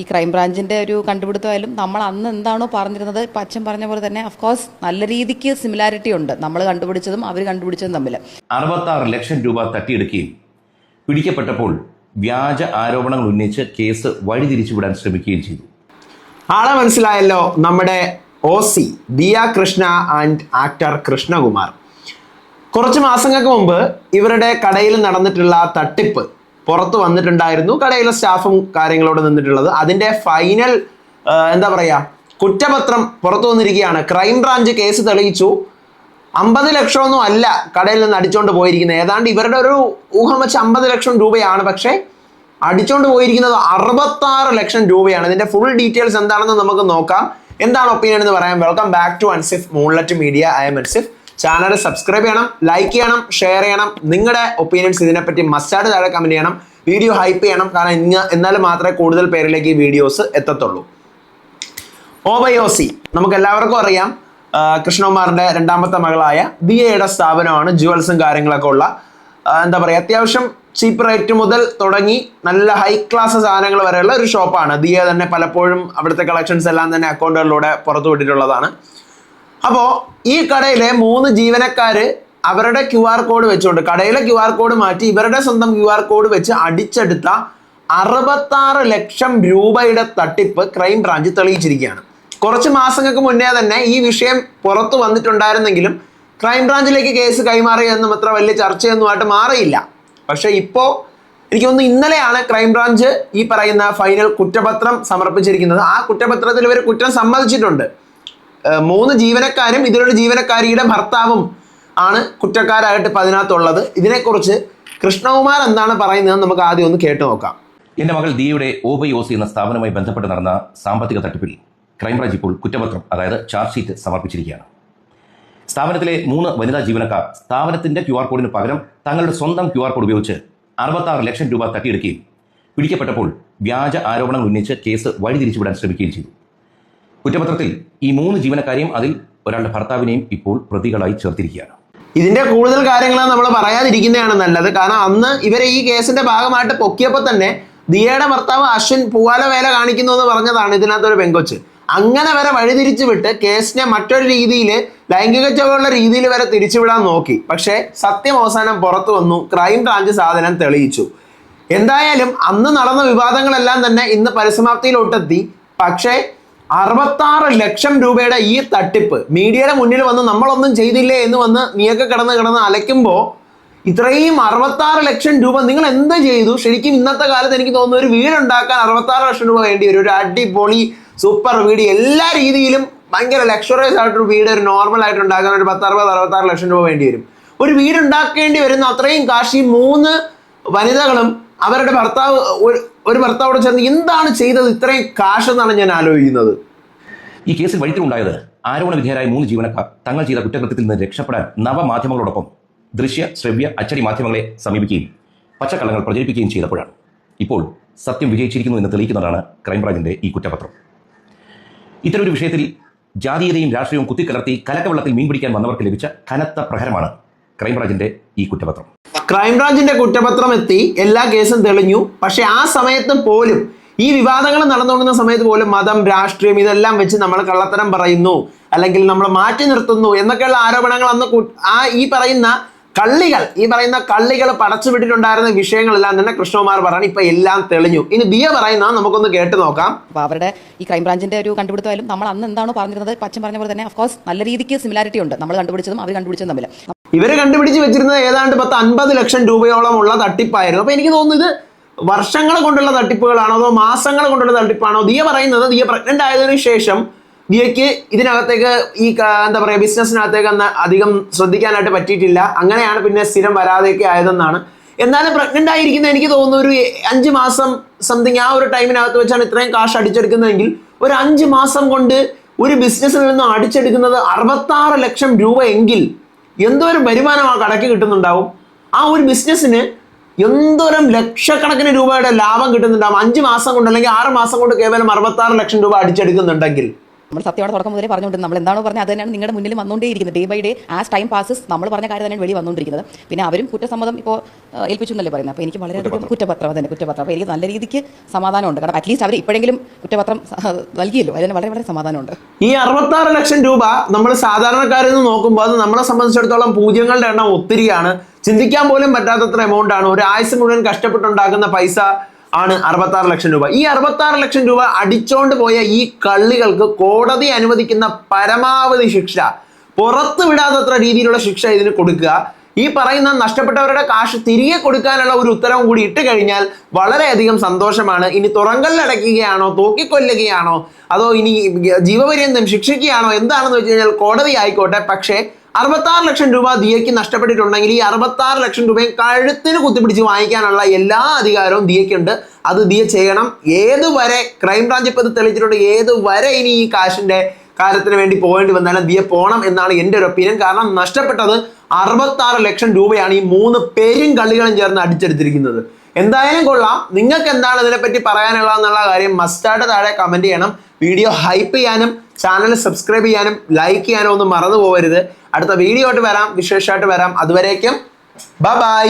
ഈ ക്രൈംബ്രാഞ്ചിന്റെ ഒരു കണ്ടുപിടുത്തമായാലും നമ്മൾ അന്ന് എന്താണോ പറഞ്ഞിരുന്നത് ഇപ്പം അച്ഛൻ പറഞ്ഞ പോലെ തന്നെ അഫ്കോഴ്സ് നല്ല രീതിക്ക് സിമിലാരിറ്റി ഉണ്ട്. നമ്മൾ കണ്ടുപിടിച്ചതും അവർ കണ്ടുപിടിച്ചതും തമ്മിൽ അറുപത്താറ് ലക്ഷം രൂപ തട്ടിയെടുക്കുകയും പിടിക്കപ്പെട്ടപ്പോൾ വ്യാജ ആരോപണങ്ങൾ ഉന്നയിച്ച് കേസ് വഴിതിരിച്ചുവിടാൻ ശ്രമിക്കുകയും ചെയ്തു. ആളെ മനസ്സിലായല്ലോ നമ്മുടെ O C Diya Krishna and actor Krishnakumar. കുറച്ച് മാസങ്ങൾക്ക് മുമ്പ് ഇവരുടെ കടയിൽ നടന്നിട്ടുള്ള തട്ടിപ്പ് പുറത്ത് വന്നിട്ടുണ്ടായിരുന്നു. കടയിലെ സ്റ്റാഫും കാര്യങ്ങളോട് നിന്നിട്ടുള്ളത്. അതിന്റെ ഫൈനൽ എന്താ പറയാ കുറ്റപത്രം പുറത്തു വന്നിരിക്കുകയാണ്. ക്രൈം ക്രൈംബ്രാഞ്ച് കേസ് തെളിയിച്ചു. അമ്പത് ലക്ഷമൊന്നും അല്ല കടയിൽ നിന്ന് അടിച്ചോണ്ട് പോയിരിക്കുന്നത്. ഏതാണ്ട് ഇവരുടെ ഒരു ഊഹം വെച്ച് അമ്പത് ലക്ഷം രൂപയാണ്. പക്ഷേ അടിച്ചോണ്ട് പോയിരിക്കുന്നത് അറുപത്താറ് ലക്ഷം രൂപയാണ്. ഇതിന്റെ ഫുൾ ഡീറ്റെയിൽസ് എന്താണെന്ന് നമുക്ക് നോക്കാം. എന്താണ് ഒപ്പീനിയൻ എന്ന് പറയാം. Welcome back to Ansif moonlight media I'm Ansif channel subscribe ചെയ്യണം ലൈക്ക് ചെയ്യണം ഷെയർ ചെയ്യണം. നിങ്ങളുടെ ഒപ്പീനിയൻസ് ഇതിനെപ്പറ്റി മസ്റ്റാർഡ് താഴെ കമന്റ് ചെയ്യണം. വീഡിയോ ഹൈപ്പ് ചെയ്യണം. കാരണം ഇന്ന് എന്നാലും മാത്രമേ കൂടുതൽ പേരിലേക്ക് ഈ വീഡിയോസ് എത്തത്തുള്ളൂ. ഓബയോസി നമുക്ക് എല്ലാവർക്കും അറിയാം. കൃഷ്ണകുമാറിന്റെ രണ്ടാമത്തെ മകളായ ബി എയുടെ സ്ഥാപനമാണ് ജുവൽസും കാര്യങ്ങളൊക്കെ ഉള്ള. എന്താ പറയുക അത്യാവശ്യം ചീപ്പ് റേറ്റ് മുതൽ തുടങ്ങി നല്ല ഹൈ ക്ലാസ് സാധനങ്ങൾ വരെയുള്ള ഒരു ഷോപ്പാണ് ദിയ തന്നെ പലപ്പോഴും അവിടുത്തെ കളക്ഷൻസ് എല്ലാം തന്നെ അക്കൗണ്ടുകളിലൂടെ പുറത്തു വിട്ടിട്ടുള്ളതാണ് അപ്പോൾ ഈ കടയിലെ മൂന്ന് ജീവനക്കാര് അവരുടെ ക്യു ആർ കോഡ് വെച്ചുകൊണ്ട് കടയിലെ ക്യു ആർ കോഡ് മാറ്റി ഇവരുടെ സ്വന്തം ക്യു ആർ കോഡ് വെച്ച് അടിച്ചെടുത്ത അറുപത്താറ് ലക്ഷം രൂപയുടെ തട്ടിപ്പ് ക്രൈം ബ്രാഞ്ച് തെളിയിച്ചിരിക്കുകയാണ്. കുറച്ച് മാസങ്ങൾക്ക് മുന്നേ തന്നെ ഈ വിഷയം പുറത്തു വന്നിട്ടുണ്ടായിരുന്നെങ്കിലും ക്രൈം ബ്രാഞ്ചിലേക്ക് കേസ് കൈമാറിയെന്നും അത്ര വലിയ ചർച്ചയൊന്നുമായിട്ട് മാറിയില്ല. പക്ഷേ ഇപ്പോൾ എനിക്ക് തോന്നുന്നു ഇന്നലെയാണ് ക്രൈം ബ്രാഞ്ച് ഈ പറയുന്ന ഫൈനൽ കുറ്റപത്രം സമർപ്പിച്ചിരിക്കുന്നത്. ആ കുറ്റപത്രത്തിൽ ഇവർ കുറ്റം സമ്മതിച്ചിട്ടുണ്ട്. മൂന്ന് ജീവനക്കാരും ഇതിലൊരു ജീവനക്കാരിയുടെ ഭർത്താവും ആണ് കുറ്റക്കാരായിട്ട് പതിനകത്തുള്ളത്. ഇതിനെക്കുറിച്ച് കൃഷ്ണകുമാർ എന്താണ് പറയുന്നത് നമുക്ക് ആദ്യം ഒന്ന് കേട്ടു നോക്കാം. എന്റെ മകൾ ദിയയുടെ ഒ ബൈ എന്ന സ്ഥാപനവുമായി ബന്ധപ്പെട്ട് നടന്ന സാമ്പത്തിക തട്ടിപ്പിൽ ക്രൈംബ്രാഞ്ച് ഇപ്പോൾ കുറ്റപത്രം അതായത് ചാർജ് ഷീറ്റ് സമർപ്പിച്ചിരിക്കുകയാണ്. സ്ഥാപനത്തിലെ മൂന്ന് വനിതാ ജീവനക്കാർ സ്ഥാപനത്തിന്റെ ക്യു ആർ കോഡിന് പകരം തങ്ങളുടെ സ്വന്തം ക്യു ആർ കോഡ് ഉപയോഗിച്ച് അറുപത്താറ് ലക്ഷം രൂപ തട്ടിയെടുക്കുകയും പിടിക്കപ്പെട്ടപ്പോൾ വ്യാജ ആരോപണങ്ങൾ ഉന്നയിച്ച് കേസ് വഴിതിരിച്ചുവിടാൻ ശ്രമിക്കുകയും ചെയ്തു. കുറ്റപത്രത്തിൽ ഈ മൂന്ന് ജീവനക്കാരെയും അതിൽ ഒരാളുടെ ഭർത്താവിനെയും ഇപ്പോൾ പ്രതികളായി ചേർത്തിരിക്കുകയാണ്. ഇതിന്റെ കൂടുതൽ കാര്യങ്ങൾ നമ്മൾ പറയാതിരിക്കുന്നതാണ് നല്ലത്. കാരണം അന്ന് ഇവരെ ഈ കേസിന്റെ ഭാഗമായിട്ട് പൊക്കിയപ്പോൾ തന്നെ ദിയയുടെ ഭർത്താവ് അശ്വിൻ പൂവാല വേല കാണിക്കുന്നു എന്ന് പറഞ്ഞതാണ് ഇതിനകത്തൊരു പെങ്കൊച്ച്. അങ്ങനെ വരെ വഴിതിരിച്ചു വിട്ട് കേസിനെ മറ്റൊരു രീതിയിൽ ലൈംഗിക ചുവയുള്ള രീതിയിൽ വരെ തിരിച്ചുവിടാൻ നോക്കി. പക്ഷേ സത്യം അവസാനം പുറത്തു വന്നു. ക്രൈം ബ്രാഞ്ച് സാധനം തെളിയിച്ചു. എന്തായാലും അന്ന് നടന്ന വിവാദങ്ങളെല്ലാം തന്നെ ഇന്ന് പരിസമാപ്തിയിലോട്ടെത്തി. പക്ഷേ അറുപത്താറ് ലക്ഷം രൂപയുടെ ഈ തട്ടിപ്പ് മീഡിയയുടെ മുന്നിൽ വന്ന് നമ്മളൊന്നും ചെയ്തില്ലേ എന്ന് വന്ന് നീയൊക്കെ കിടന്ന് കിടന്ന് അലയ്ക്കുമ്പോൾ ഇത്രയും അറുപത്താറ് ലക്ഷം രൂപ നിങ്ങൾ എന്ത് ചെയ്തു? ശരിക്കും ഇന്നത്തെ കാലത്ത് എനിക്ക് തോന്നുന്നു ഒരു വീടുണ്ടാക്കാൻ അറുപത്താറ് ലക്ഷം രൂപ വേണ്ടി വരും. ഒരു അടിപൊളി സൂപ്പർ വീട്. എല്ലാ രീതിയിലും ഭയങ്കര ലക്ഷറിയസ് ആയിട്ടൊരു വീട് ഒരു നോർമൽ ആയിട്ട് ഉണ്ടാക്കാൻ ഒരു പത്ത് അറുപത് അറുപത്താറ് ലക്ഷം രൂപ വേണ്ടി വരും. ഒരു വീട് ഉണ്ടാക്കേണ്ടി വരുന്ന അത്രയും കാശ് മൂന്ന് വനിതകളും അവരുടെ ഭർത്താവ് ഒരു- ഒരു ഭർത്താവോട് ചേർന്ന് എന്താണ് ചെയ്തത്? ഇത്രയും കാശ് എന്നാണ് ഞാൻ ആലോചിക്കുന്നത്. ഈ കേസിൽ വഴിത്തിലുണ്ടായത് ആരോപണ വിധേയരായ മൂന്ന് ജീവനക്കാർ തങ്ങൾ ചെയ്ത കുറ്റകൃത്യത്തിൽ നിന്ന് രക്ഷപ്പെടാൻ നവമാധ്യമങ്ങളോടൊപ്പം ദൃശ്യ ശ്രവ്യ അച്ചടി മാധ്യമങ്ങളെ സമീപിക്കുകയും പച്ചക്കള്ളങ്ങൾ പ്രചരിപ്പിക്കുകയും ചെയ്തപ്പോഴാണ്. ഇപ്പോൾ സത്യം വിജയിച്ചിരിക്കുന്നു എന്ന് തെളിയിക്കുന്നതാണ് ക്രൈംബ്രാഞ്ചിന്റെ ഈ കുറ്റപത്രം. ഇത്തരൊരു വിഷയത്തിൽ ജാതീയതയും രാഷ്ട്രീയവും കുത്തിക്കലർത്തി കലക്കവെള്ളത്തിൽ മീൻ പിടിക്കാൻ വന്നവർക്ക് ലഭിച്ച കനത്ത പ്രഹരമാണ് ക്രൈംബ്രാഞ്ചിന്റെ ഈ കുറ്റപത്രം. ക്രൈംബ്രാഞ്ചിന്റെ കുറ്റപത്രം എത്തി എല്ലാ കേസും തെളിഞ്ഞു. പക്ഷെ ആ സമയത്ത് പോലും ഈ വിവാദങ്ങൾ നടന്നുകൊണ്ടിരുന്ന സമയത്ത് പോലും മതം രാഷ്ട്രീയം ഇതെല്ലാം വെച്ച് നമ്മൾ കള്ളത്തരം പറയുന്നു. അല്ലെങ്കിൽ നമ്മൾ മാറ്റി നിർത്തുന്നു എന്നൊക്കെയുള്ള ആരോപണങ്ങൾ അന്ന് ആ ഈ പറയുന്ന കള്ളികൾ ഈ പറയുന്ന കള്ളികൾ പടച്ചുവിട്ടിട്ടുണ്ടായിരുന്ന വിഷയങ്ങളെല്ലാം തന്നെ കൃഷ്ണകുമാർ പറഞ്ഞു ഇപ്പൊ എല്ലാം തെളിഞ്ഞു. ഇനി ദിയ പറയുന്ന നമുക്കൊന്ന് കേട്ട് നോക്കാം. അപ്പൊ അവരുടെ ഈ ക്രൈംബ്രാഞ്ചിന്റെ ഒരു കണ്ടുപിടുത്തമായാലും നമ്മൾ അന്ന് എന്താണോ പറഞ്ഞിരുന്നത് പച്ചം പറഞ്ഞ പോലെ തന്നെ അഫ്കോഴ്സ് നല്ല രീതിക്ക് സിമിലാരിറ്റി ഉണ്ട്. നമ്മൾ കണ്ടുപിടിച്ചതും അവർ കണ്ടുപിടിച്ചതും തമ്മിൽ. ഇവർ കണ്ടുപിടിച്ച് വെച്ചിരുന്നത് ഏതാണ്ട് പത്ത് അൻപത് ലക്ഷം രൂപയോളം ഉള്ള തട്ടിപ്പായിരുന്നു. അപ്പൊ എനിക്ക് തോന്നുന്നു ഇത് വർഷങ്ങൾ കൊണ്ടുള്ള തട്ടിപ്പുകളാണോ അതോ മാസങ്ങൾ കൊണ്ടുള്ള തട്ടിപ്പാണോ? ദിയ പറയുന്നത് ദിയ പ്രഗ്നന്റ് ആയതിനു ശേഷം ദിയയ്ക്ക് ഇതിനകത്തേക്ക് ഈ എന്താ പറയുക ബിസിനസ്സിനകത്തേക്ക് അന്ന് അധികം ശ്രദ്ധിക്കാനായിട്ട് പറ്റിയിട്ടില്ല. അങ്ങനെയാണ് പിന്നെ സ്ഥിരം വരാതെയൊക്കെ ആയതെന്നാണ്. എന്നാലും പ്രഗ്നന്റ് ആയിരിക്കുന്ന എനിക്ക് തോന്നുന്നു ഒരു അഞ്ച് മാസം സംതിങ് ആ ഒരു ടൈമിനകത്ത് വെച്ചാണ് ഇത്രയും കാശ് അടിച്ചെടുക്കുന്നതെങ്കിൽ ഒരു അഞ്ച് മാസം കൊണ്ട് ഒരു ബിസിനസ്സിൽ നിന്നും അടിച്ചെടുക്കുന്നത് അറുപത്താറ് ലക്ഷം രൂപ എങ്കിൽ എന്തോരം വരുമാനം ആ കടയ്ക്ക് കിട്ടുന്നുണ്ടാവും? ആ ഒരു ബിസിനസ്സിന് എന്തോരം ലക്ഷക്കണക്കിന് രൂപയുടെ ലാഭം കിട്ടുന്നുണ്ടാവും? അഞ്ച് മാസം കൊണ്ട് അല്ലെങ്കിൽ ആറ് മാസം കൊണ്ട് കേവലം അറുപത്താറ് ലക്ഷം രൂപ അടിച്ചെടുക്കുന്നുണ്ടെങ്കിൽ നമ്മൾ സത്യമാണ് തുടക്കം മുതലേ പറഞ്ഞുകൊണ്ട് നമ്മൾ എന്താണോ പറഞ്ഞത് അത് തന്നെയാണ് നിങ്ങളുടെ മുന്നിൽ വന്നുകൊണ്ടേയിരിക്കുന്നത്. Day by day as time passes നമ്മൾ പറഞ്ഞ കാര്യം തന്നെയാണ് വെളി വന്നുകൊണ്ടിരിക്കുന്നത്. പിന്നെ അവരും കുറ്റസമ്മതം ഇപ്പോൾ ഏൽപ്പിച്ചു എന്നല്ലേ പറയുന്നത്. അപ്പോൾ എനിക്ക് വളരെയധികം കുറ്റപത്രം. തന്നെ കുറ്റപത്രം. അപ്പോൾ എനിക്ക് നല്ല രീതിക്ക് സമാധാനമുണ്ട്. കാരണം അറ്റ്ലീസ്റ്റ് അവർ ഇപ്പോഴെങ്കിലും കുറ്റപത്രം നൽകിയല്ലോ. അതിന് വളരെ വളരെ സമാധാനമുണ്ട്. ഈ അറുപത്താറ് ലക്ഷം രൂപ നമ്മൾ സാധാരണക്കാരിൽ നിന്ന് നോക്കുമ്പോൾ അത് നമ്മളെ സംബന്ധിച്ചിടത്തോളം പൂജ്യങ്ങളുടെ എണ്ണം ഒത്തിരിയാണ്. ചിന്തിക്കാൻ പോലും പറ്റാത്തത്ര എമൗണ്ട് ആണ്. ഒരു ആയുസ് മുഴുവൻ കഷ്ടപ്പെട്ടുണ്ടാക്കുന്ന പൈസ ആണ് അറുപത്താറ് ലക്ഷം രൂപ. ഈ അറുപത്താറ് ലക്ഷം രൂപ അടിച്ചോണ്ട് പോയ ഈ കള്ളികൾക്ക് കോടതി അനുവദിക്കുന്ന പരമാവധി ശിക്ഷ പുറത്തു വിടാത്തത്ര രീതിയിലുള്ള ശിക്ഷ ഇതിന് കൊടുക്കുക. ഈ പറയുന്ന നഷ്ടപ്പെട്ടവരുടെ കാശ് തിരികെ കൊടുക്കാനുള്ള ഒരു ഉത്തരവും കൂടി ഇട്ട് കഴിഞ്ഞാൽ വളരെയധികം സന്തോഷമാണ്. ഇനി തുറങ്കലിലടയ്ക്കുകയാണോ തൂക്കിക്കൊല്ലുകയാണോ അതോ ഇനി ജീവപര്യന്തം ശിക്ഷിക്കുകയാണോ എന്താണെന്ന് വെച്ച് കഴിഞ്ഞാൽ കോടതി ആയിക്കോട്ടെ. പക്ഷേ അറുപത്താറ് ലക്ഷം രൂപ ദിയയ്ക്ക് നഷ്ടപ്പെട്ടിട്ടുണ്ടെങ്കിൽ ഈ അറുപത്താറ് ലക്ഷം രൂപയും കഴുത്തിന് കുത്തിപ്പിടിച്ച് വാങ്ങിക്കാനുള്ള എല്ലാ അധികാരവും ദിയയ്ക്കുണ്ട്. അത് ദിയ ചെയ്യണം. ഏതുവരെ ക്രൈംബ്രാഞ്ച് ഇപ്പോൾ ഇത് തെളിയിച്ചിട്ടുണ്ട് ഏതുവരെ ഇനി ഈ കാശിന്റെ കാര്യത്തിന് വേണ്ടി പോകേണ്ടി വന്നാലും ദിയ പോകണം എന്നാണ് എന്റെ ഒരു ഒപ്പീനിയൻ കാരണം നഷ്ടപ്പെട്ടത് അറുപത്താറ് ലക്ഷം രൂപയാണ് ഈ മൂന്ന് പേരും കള്ളികളും ചേർന്ന് അടിച്ചെടുത്തിരിക്കുന്നത്. എന്തായാലും കൊള്ളാം. നിങ്ങൾക്ക് എന്താണ് ഇതിനെപ്പറ്റി പറയാനുള്ളതെന്നുള്ള കാര്യം മസ്റ്റായിട്ട് താഴെ കമന്റ് ചെയ്യണം. വീഡിയോ ഹൈപ്പ് ചെയ്യാനും ചാനൽ സബ്സ്ക്രൈബ് ചെയ്യാനും ലൈക്ക് ചെയ്യാനും ഒന്നും മറന്നു പോകരുത് അടുത്ത വീഡിയോ ആയിട്ട് വരാം വിശേഷമായിട്ട് വരാം. അതുവരേക്കും ബൈ